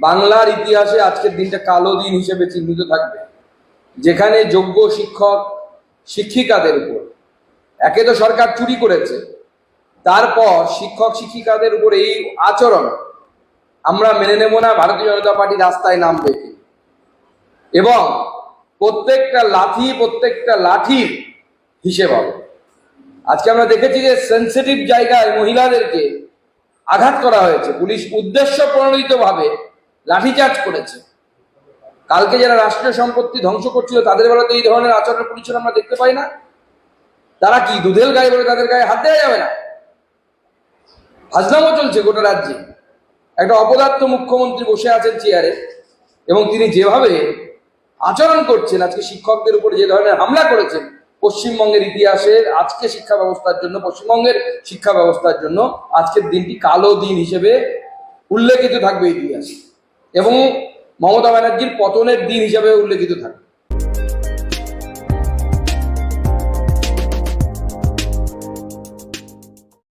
বাংলার ইতিহাসে আজকের দিনটা কালো দিন হিসেবে চিহ্নিত থাকবে। যেখানে যোগ্য শিক্ষক, শিক্ষিকাদের উপর। একে তো সরকার চুরি করেছে। তারপর শিক্ষক, শিক্ষিকাদের উপর এই আচরণ। আমরা মেনে নেব না, ভারতীয় জনতা পার্টি রাস্তায় নামবে এবং প্রত্যেকটা লাঠি, প্রত্যেকটা লাঠির হিসেব হবে। আজকে আমরা দেখেছি যে সেন্সিটিভ জায়গায় মহিলাদেরকে আঘাত করা হয়েছে। পুলিশ উদ্দেশ্য প্রণোদিত ভাবে লাঠিচার্জ করেছে। কালকে যারা রাষ্ট্রীয় সম্পত্তি ধ্বংস করছিল, তাদের বেলাতে এই ধরনের আচরণের পরিচয় আমরা দেখতে পাই না। তারা কি দুধেল গায়ে বলে তাদের গায়ে হাত দেওয়া যাবে না? হাজনামও চলছে গোটা রাজ্যে। একটা অপদার্থ মুখ্যমন্ত্রী বসে আছেন চেয়ারে এবং তিনি যেভাবে আচরণ করছেন, আজকে শিক্ষকদের উপর যে ধরনের হামলা করেছেন, পশ্চিমবঙ্গের ইতিহাসের আজকে শিক্ষা ব্যবস্থার জন্য, পশ্চিমবঙ্গের শিক্ষা ব্যবস্থার জন্য, আজকের দিনটি কালো দিন হিসেবে উল্লেখিত থাকবে ইতিহাসে। এবং মমতা ব্যানার্জির পতনের দিন হিসাবে উল্লেখিত থাকবে